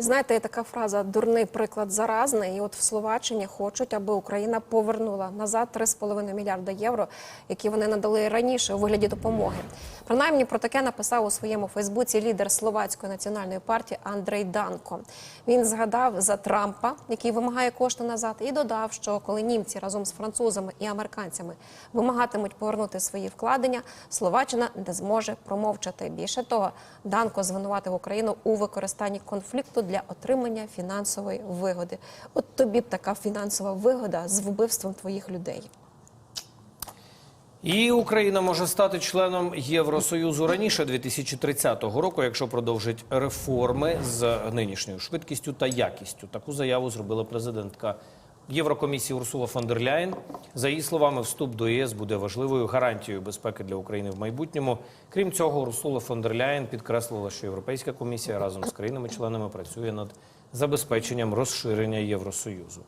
Знаєте, є така фраза дурний приклад заразний. І от в Словаччині хочуть, аби Україна повернула назад 3,5 мільярда євро, які вони надали раніше у вигляді допомоги. Принаймні про таке написав у своєму Фейсбуці лідер словацької національної партії Андрей Данко. Він згадав за Трампа, який вимагає кошти назад, і додав, що коли німці разом з французами і американцями вимагатимуть повернути свої вкладення, Словаччина не зможе промовчати. Більше того, Данко звинуватив Україну у використанні конфлікту для отримання фінансової вигоди. От тобі б така фінансова вигода з вбивством твоїх людей. І Україна може стати членом Євросоюзу раніше 2030 року, якщо продовжить реформи з нинішньою швидкістю та якістю. Таку заяву зробила президентка Єврокомісії Урсула фон дер Ляйн. За її словами, вступ до ЄС буде важливою гарантією безпеки для України в майбутньому. Крім цього, Урсула фон дер Ляйн підкреслила, що Європейська комісія разом з країнами-членами працює над забезпеченням розширення Євросоюзу.